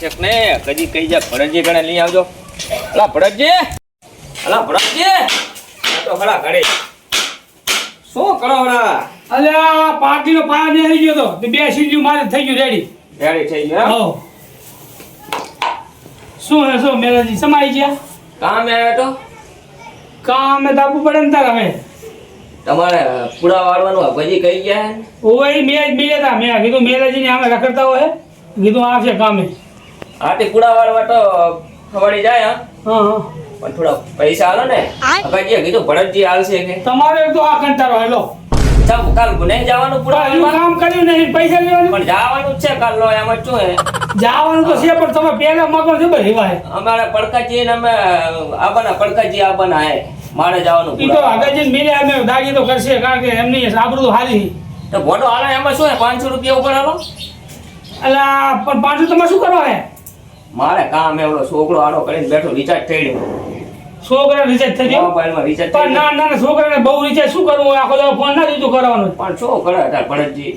છે કે ને કદી કઈ જા ભરતજી ગણે લઈ આવજો. અલા ભરતજી! અલા ભરતજી! આ તો ખરા ઘરે. શું કરો હમણાં અલ્યા પાર્ટીનો પાયા બેસી ગયો તો. બે સીડીઓ મારે થઈ ગયું રેડી. રેડી થઈ ગયો હો શું હે શું મેરાજી સમાઈ ગયા? કામ આવ્યો તો? કામ એ દાબુ પડે ને તારે હવે. તમારે પૂરા વાળવાનું ભજી કઈ ગયા ઓય મેં મેં હતા મેં કીધું મેરાજીને આમે રખડતા હોય કીધું આવશે કામે. આટી કુડા વાળવા તો ખવડી જાય હા. હા હા. પણ થોડા પૈસા આલો ને. અગાજી કીધું ભરતજી આલશે કે. તમારે તો આ કંટાળો હેલો ચાલ કાલ નહીં જવાનું પૂરા કામ કર્યું નહીં પૈસા લેવાનું. પણ જવાનું છે કાલ લો એમાં શું હે. જવાનું તો છે પણ તમે પહેલા મગર છે બધી વાય અમારે પડકાજી ને અમે આબાના પડકાજી આબાના હે. મારે જવાનું ઈ તો અગાજી મિલે અમે દાગી તો કરશે કારણ કે એમની આબરૂ તો હારી તો ભોટો હાલે એમાં શું હે? પાંચસો રૂપિયા ઉપર હાલો. અલા પણ પાંચસો તમારે શું કરવા હે? મારે કામ એવડો છોકરો આડો કરીને બેઠો રિચાર્જ થઈ ગયો. છોકરા રિચાર્જ થઈ ગયો? મોબાઈલમાં રિચાર્જ પણ ના ના ના, છોકરાને બહુ રિચાર્જ શું કરવું? આખો દાડો ફોન ના દીધું કરવાનું. પણ શું કરે તાર ભરતજી?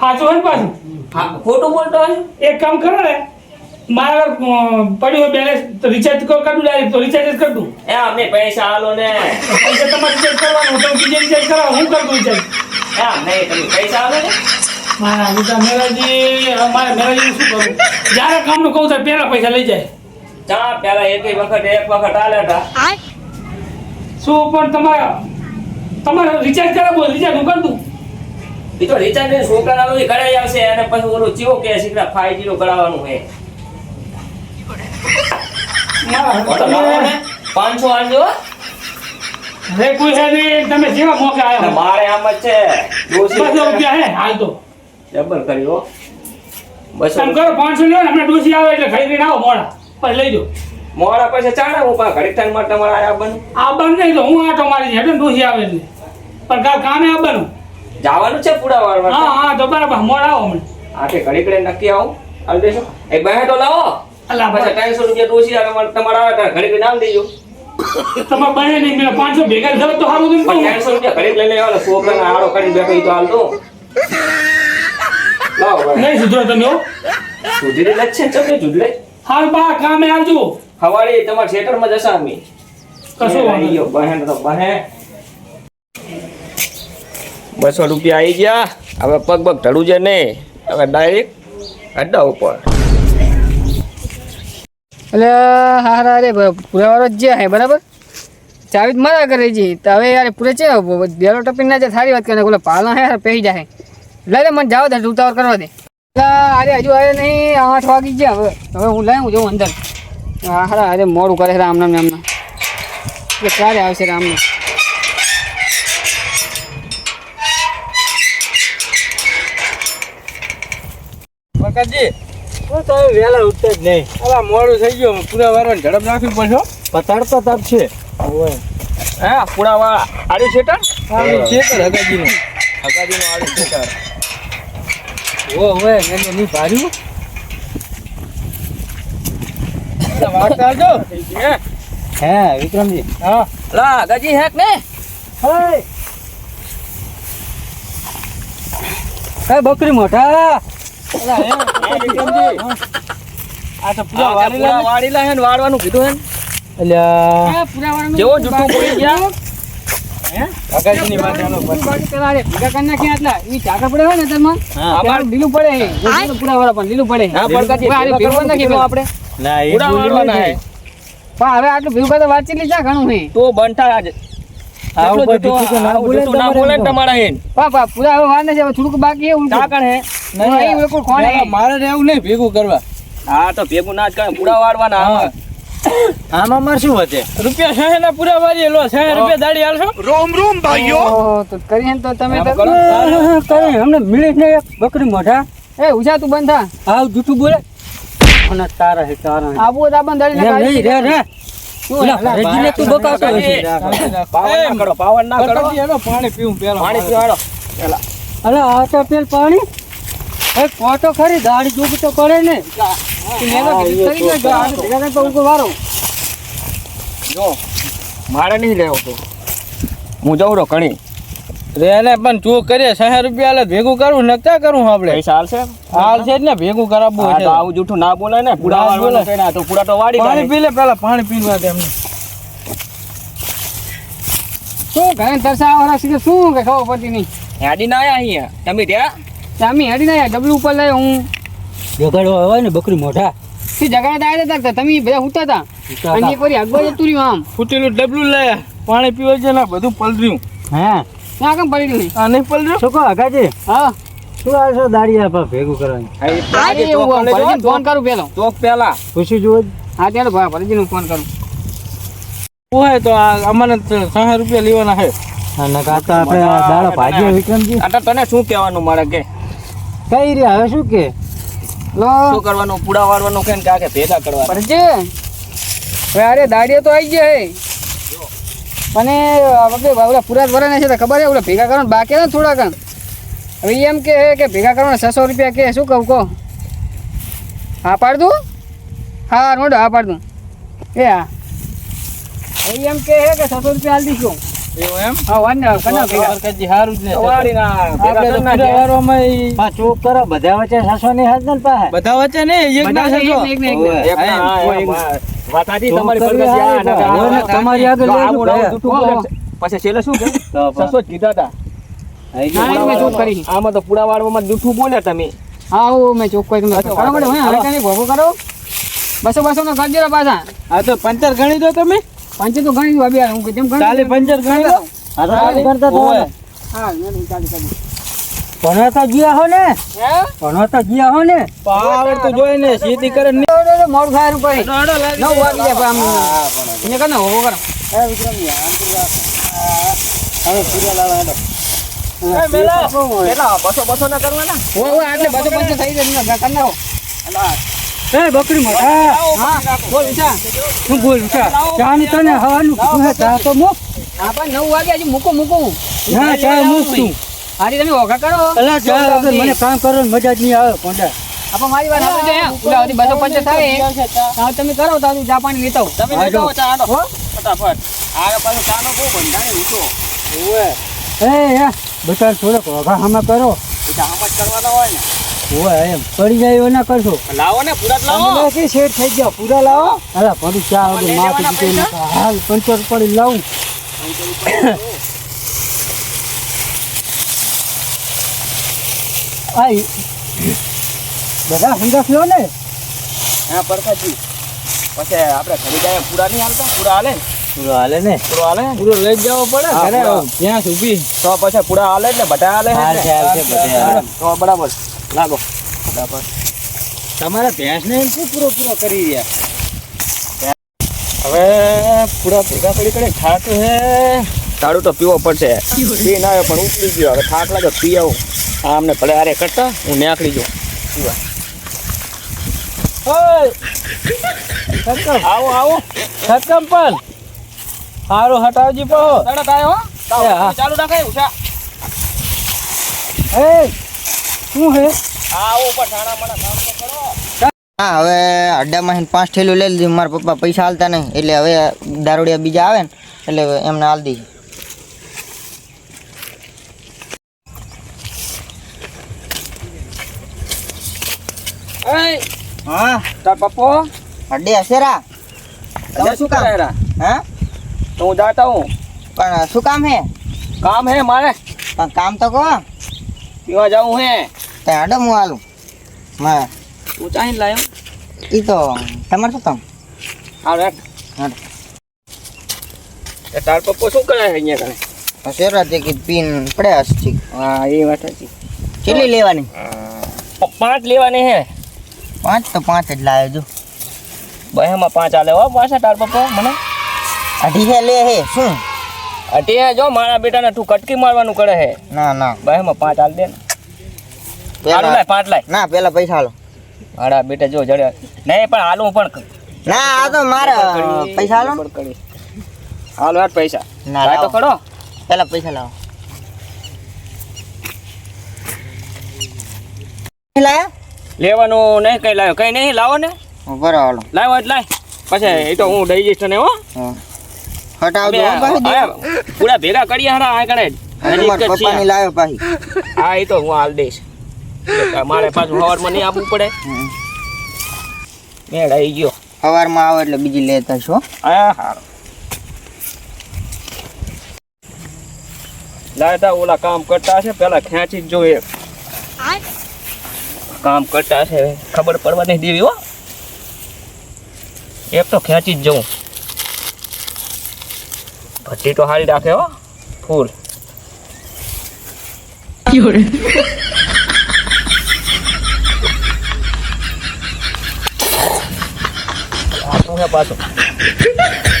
સાચું હોય પાછું? ખોટું બોલતો હોય? એક કામ કરો ને મારા પડ્યું હોય બેલેન્સ તો રિચાર્જ કર કરું ડાયરેક્ટ તો રિચાર્જ જ કર દઉં. એ અમને પૈસા આલો ને. પૈસા તમારે રિચાર્જ કરવાનું તમે બીજે રિચાર્જ કરાવો. હું કરી દઉં રિચાર્જ એ નહીં તમે પૈસા આલો ને. મારા બીજા મેરાજી હવે મારે મેરાજી શું કરું? જ્યારે કામનું કહું ત્યારે પહેલા પૈસા લઈ જાય. ચા પેલા એક વખત એક વખત આલે તા. શું પણ તમારે તમારે રિચાર્જ કરાવવું હોય રિચાર્જ હું કરી એ તો રિચાર્જ ને છોકરા આલો કરાઈ આવશે અને પછી ઓલું ચીવો કે શીખરા ફાઈવ જીરો કરાવવાનું હે ભોટો લાવો પાંચસો આલજો. હવે કોઈ નહીં તમે જેવા મોકે આવ્યા મારે આમ જ છે. બસો રૂપિયા. હે હાલ તો ડબલ કર્યો બસ તમે કરો પાંચસો લ્યો હમણાં ડોસી આવે એટલે ખરીદીને આવો મોડા. પછી લઈ જાઓ. મોડા પછી ચાલે હું પા ઘડી ટાઈમ માટે તમારે આ બંધ. નહીં તો હું આટો મારી હેઠળ ડોસી આવે એટલે. પણ કાલ કામે આવવાનું જવાનું છે વાળવા હા હા તો બરાબર મોડા આવો હમણાં. આઠે ઘડી ઘડી નક્કી આવું. આવી દેશો એક બહે તો લાવો. અલા પછી ત્રણસો રૂપિયા ડોસી આવે મારે તમારે આવે ત્યારે ઘડી ઘડી નામ દેજો. તમારે બને નહીં મેં પાંચસો ભેગા થયો તો સારું તમે ત્રણસો રૂપિયા ઘડી લઈને આવે છોકરાને આડો કરીને બેઠો તો હાલ ભાઈ નહીં સુધરો તમે હો. સુધીરી જ છે તમે સુધરે? હાલ બા કામે આવજો. હવારે થિયેટરમાં જશા અમે. કશું વાંધો. બહેન તો બહેન. બસો રૂપિયા આવી ગયા. હવે પગ પગ ઢળું છે નહીં હવે ડાયરેક્ટ અડ્ડા ઉપર. એટલે હારા અરે પૂરેવાળો જ જ્યાં હે બરાબર? ચાવી જ મારા કરે છે. તો હવે યાર પૂરે છે બેલો ટપીને ના જાય સારી વાત કરે ઓલા પાલા હે પહેરી જાય લઈ લે મને જાવ દે ઉતાવળ કરવા દે. અરે હજુ અરે નહીં આઠ વાગી ગયા હવે. હવે હું લઈ હું જઉં અંદર. હા અરે મોડું કરે છે રામનામ નામના એટલે ક્યારે આવશે રામનું હું તો વહેલા ઉઠતા જ નહીં. મોડું થઈ ગયું પૂરા વારવાની ઝડપ નાખવી પડશે. પતાડતા તાપ છે. ઓય હા પૂરા વાળા આડ્યું થિયેટર આનું છે તો હગાજીનું. હગાજીનું ઓ ઓય એને નહીં ભાર્યું? વાર્તા આવજો હે? વિક્રમજી. હા. લા હગાજી હેક ને. હે. હે બકરી મોટા અલા, હે, હે, આ તો પૂરા વારેલા પૂરા હે ને કીધું હે એટલે જેવો જૂઠું બોલી ગયા. પછી. બાકી પેલા અરે ભેગા કરી નાખ્યા એટલા ઈ ઝાકળ પડે હોય ને તેમાં હા. લીલું પડે પૂરા પૂરા પણ લીલું પડે. હા પડકાજી હવે આને નથી પેલા. આપણે. ના એ પૂરા હે પણ હવે આટલું ભેગું કરતા વાતચીત લીધા ઘણું હે. તો આજ તો તો. મારે રહેવું નહીં ભેગું કરવા. હા તો ભેગું ના જ કરે પૂરા વાળવાના હા. આમાં. માર શું વધે? રૂપિયા સાહે ના પૂરા વાળીએ લો સાહે રૂપિયા દાડી આલશો? રોમ તો ભાઈઓ. તો કરીએ તો તમે કરો. અમને મિલી ને બકરી મોઢા. એ ઉજા તું બંધ થા. આવ જૂઠું બોલે. અને તારા હે તારા આબુ હોય તો આપણને દળી એમ રે રે રેજીને તું બકાવતો હશે. પાવન ના કરો પાવન ના કરો. પાણી પીવું પેલા પાણી પીવાડો અરે આ તો પેલ પાણી. એ કોટો ખરી દાડી દુખ તો કરે ને. મારે નહીં લેવો તો. હું જઉં પણ કરીએ રૂપિયા ભેગું કરવું નકતા કરવું આપણે? પૈસા હાલશે હાલ જ ને ભેગું કરાવવું છે. આવું જૂઠું ના બોલાય ને ના ને, આ તો વાડી પાણી પી લે પેલા પાણી પીવા દે એમને. શું ઘરે વાળા છે શું કે ખબર પડતી નહીં. હેડી ના આયા અહીંયા? તમે ત્યાં? તમે હેડી ના આયા. ડબલું ઉપર લઈ હું. જગાડવા હોય ને બકરી મોઢા. થી જગાડે આવ્યા હતા તમે બધા ઉતા હતા. અને એક વાર આગળ જતું રહ્યું આમ. ફૂટેલું ડબલું લાયા પાણી પીવા છે ને બધું પલર્યું. હા. ના કેમ પડી રહ્યું આ નહીં પલર્યું? શું કહો હગાજી હા. શું આવશો દાડી આપા ભેગું કરવાની? ફોન કરું પેલો. તો પેલા ખુશી જુઓ હા ત્યારે ભા ભરતજીને ફોન કરું. હોય તો અમને અમારે સહે રૂપિયા લેવાના છે. અને કાતા આપણે દાડો ભાજી વિક્રમજી. આ તને શું કહેવાનું મારે કે? કઈ રહ્યા હવે શું કે? શું કરવાનું? પૂડા વાળવાનું કે કાકે ભેગા કરવા ભરતજી હવે અરે દાડીએ તો આવી ગયા હે. ઓલા પૂરા ભરાના છે તો ખબર છે ઓલા ભેગા કરવાનું? બાકી ને થોડા કણ હવે એમ કે કે ભેગા કરવાના છસો રૂપિયા કે શું કહું કહો? હા પાડ દઉં? હા રોડ હા પાડ દઉં. એ હા. એમ કે કે છસો રૂપિયા હાલ દઈશું એમ? હા કના ભેગા. જ ને. ના આપણે તો પૂરા કરો બધા વચ્ચે સાસો હાથ ને પાસે બધા વચ્ચે ને એક ના એક ને એક તમારી આ- તમારી આગળ પછી છેલ્લે શું કે? તો કીધા હતા આમાં તો પૂડા વાળવામાં જૂઠું બોલે તમે. હા હું મેં ચોખ્ખો અચ્છા, કરો હવે કાંઈ ભોગો કરો. બસો બસો નો કરજો પાછા. હા તો પંચર ગણી દો તમે. પાંચે તો ગણી અભી હું જેમ ગણી ચાલે પંચર ગણી તો કાંઈ કરતા તો હા ચાલી ચાલે ચાલે. ભણવાતા ગયા હો? ને ભણવાતા ગયા હો ને પાવર તો જોઈ ને સીધી કરે ને. મોડું થાય રૂપિયા નવ વાગી જાય આમ અહીંયા કર. ને હોવો કરો કેટલા બસો બસો ના કરવાના? હો હો આટલે બધો પંચો થઈ જાય કર નાખો. એ બકરી મોટા. હા. બોલ બોલ ચા તને હવાનું કીધું હે ચા તો મૂક. હા નવ વાગે હજી મૂકો મૂકો. ના ચા મૂક તું. હારી તમે ઓઘા કરો. અલા ચા મને કામ કરો મજા જ નહીં આવે કોંડા આપો મારી વાત સાંભળજો હે બસો થાય. હા તમે કરો તો હું ચા પાણી લેતા તમે લઈ ચા આનો. ફટાફટ. આ પાછો ચાનો બહુ બંધાણી ઊંચો. એ યા બચાર થોડોક ઓગા હમા કરો. આમ જ કરવાના હોય ને. એમ. પડી જાય એવું ના કરશો. લાવો ને પૂરા લાવો. કે શેઠ થઈ ગયા? પૂરા લાવો. અરે પડી ચા વગર માથે લેવાના હાલ પંચર પડી લાવું. આઈ. બધા હંગાસ લો ને. હા પરસાજી પછી આપણે ખરીદાય પૂરા નહીં હાલતા? પૂરા હાલે? પૂરો હાલે ને. પૂરો હાલે? પૂરો લઈ જવો પડે. ઘરે ત્યાં સુધી. તો પછી પૂરા હાલે ને બટા હાલે. તો બરાબર. લાગો. બરાબર. તમારા ભેંસને એમ શું પૂરો પૂરો કરી રહ્યા? હવે પૂરા ભેગા કરી કરી થાક હે. તારું તો પીવો પડશે. પી ના આવે પણ ઉતરી ગયો. હવે થાક લાગે પી આવું. આ અમને ભલે હારે કરતા હું નીકળી જાઉં. પીવા આવો આવો. સત્તમ પણ. સારું હટાવજી પહો. ચાલુ રાખે ઉષા એ શું હે? આવો ઉપર ઠાણા માણા કામ તો કરો. હા હવે અડ્ડામાં પાંચ થેલું લઈ લીધું. મારા પપ્પા પૈસા હાલતા નહીં. એટલે હવે દારૂડિયા બીજા આવે ને એટલે એમને હાલ દીધી હા? તાર પપ્પો? અડ્ડે હસેરા તમે શું કામ? કરેરા? હા? તો હું જાતા હું. પણ શું કામ હે? કામ હે મારે. પણ કામ તો કહો. પીવા જાવું હે. ત્યાં અડો હું હાલું. હા તું ચાહીને લાવ્યો એ તો તમારે શું કામ? હા હાલ. એ તાર પપ્પો શું કરે છે અહીંયા હસેરા તે કે પીન પડે હસથી હા એ વાત હતી કેટલી લેવાની? પાંચ લેવાની હે પાંચ તો પાંચ જ લાવ્યો જો. બહેમાં પાંચ આલે હો પાછા તાર પપ્પો મને? અઢી હે લે હે શું? અટી હે જો મારા બેટાને તું કટકી મારવાનું કરે હે ના ના. બહેમાં પાંચ આલ દે ને. લાય પાંચ લાય. ના પેલા પૈસા હાલો હાડા બેટા જો જડે. નહીં પણ હાલું પણ ના આ તો મારે પૈસા હાલો હાલો યાર પૈસા. ના લાય તો ખડો. પેલા પૈસા લાવો. લાયા? લેવાનું નહીં કઈ લાવ્યો કઈ નહીં લાવો ને. બરાબર હાલો. લાવો એટલે લાય. પછી એ તો હું દઈ જઈશ ને હો. હટાવજો પૂરા ભેગા કરી હારા આ કણે. પપ્પાની લાવ્યો પાછી. હા એ તો હું હાલ દઈશ. મારે પાછું સવારમાં નહીં આપવું પડે. મેળ આવી ગયો. સવારમાં આવે એટલે બીજી લેતા છો હા. હારું. લાયતા ઓલા કામ કરતા હશે પેલા ખેંચી જ જોઈએ કામ કરતા હશે ખબર પડવા નહીં દેવી હો. એક તો ખેંચી જ જવું. ભટ્ટી તો હારી રાખે હો. ફૂલ. પાછું છે પાછું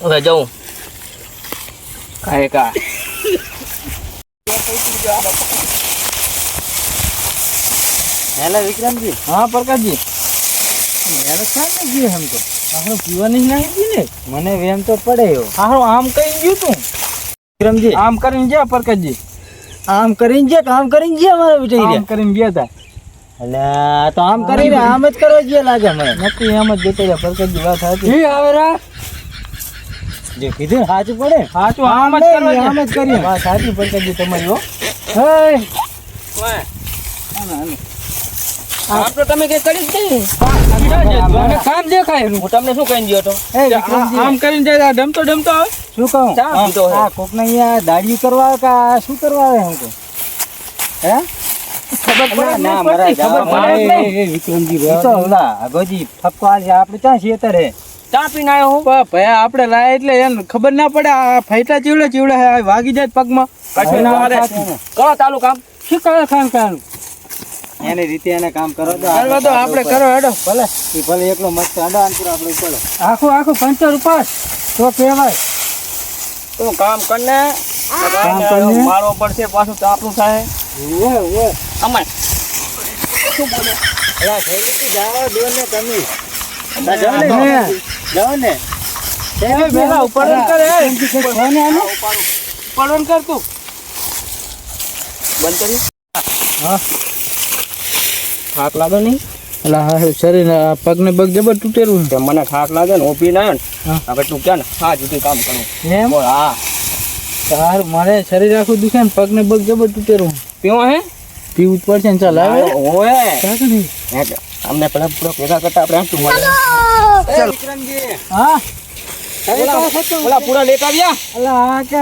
હવે જવું કાંઈ કા હેલો વિક્રમજી હા પ્રકાશજી હેલો ક્યાં ને ગયું એમ તો આપણે પીવાની જ નહીં ગઈ ને મને વેમ તો પડે એવો હારું આમ કઈ ગયું તું વિક્રમજી આમ કરીને ગયા પ્રકાશજી આમ કરીને ગયા કામ કરીને ગયા મારા બેટા આમ કરીને ગયા તા એટલે તો આમ કરીને આમ જ કરવા ગયા લાગે મને. નક્કી એમ જ જતો રહ્યા પ્રકાશજી વાત સાચી. આવે રા. જે કીધું સાચું પડે સાચું આમ જ કરવા આમ જ કરીએ. વાત સાચી પ્રકાશજી તમારી હો. હે. આમ તો તમે કઈ કરી જ નહીં. કામ દેખાય હું તમને શું કહી હતો? આમ કરીને જાય ડમતો ડમતો આવે. શું કહું? હા હે. કોક ને અહીંયા દાડિયું કરવા આવે કે શું કરવા આવે એમ તો હે તો હું? ભયા લાય એટલે ખબર ના પડે આ ફાઈટા ચીવડે ચીવડે વાગી જાય પગમાં. કરો ચાલુ કામ. શું કરો ખાન ખાન? એની રીતે એને કામ કરો. તો આપણે કરો હેડો. ભલે એ ભલે એકલો મસ્ત આડા અંતર આપણે ઉપર આખું આખું પંચર ઉપાસ તો કહેવાય. તું કામ કરને કામ કરને. મારો પડશે પાછું તો આપણું થાય. ઓય ઓવે અમાર અલા ખેડૂત જાવા દો ને તમે જાઓ ને. જાઓ ને. એ બેલા ઉપડન કરે કોને આનો ઉપડન કર તું. બંધ કરી? હા. થાક લાગે નહીં. એટલે હા શરીર પગને પગ જબર તૂટેલું કે મને થાક લાગે ને ઓપી ના હવે તું ક્યાં ને? હા જુદી કામ કરું. એમ? બોલ હા. તાર મારે શરીર આખું દુખે ને પગને પગ જબર તૂટેલું. પીવા હે? પીવું ઉપર છે ને ચાલ આવે ઓએ અમને પેલા પૂરો ભેગા કરતા આપણે આમ તું મળે હા? ઓલા પૂરા લેતા આવ્યા અલા આ કે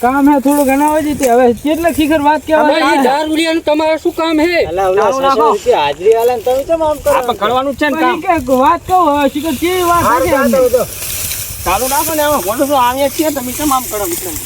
કામ હે થોડું ઘણા હોય હવે કેટલા ખીખર વાત કહેવાય તમારે શું કામ હે? અલા ચાલુ રાખો. 600 રૂપિયા હાજરી આલે તમે કેમ આમ કરો? કરવાનું છે ને કામ. વાત કહું શીખર કેવી વાત ચાલો. રાખો ને હવે બોલું છું આવીએ છીએ તમે કેમ આમ કરો વિક્રમ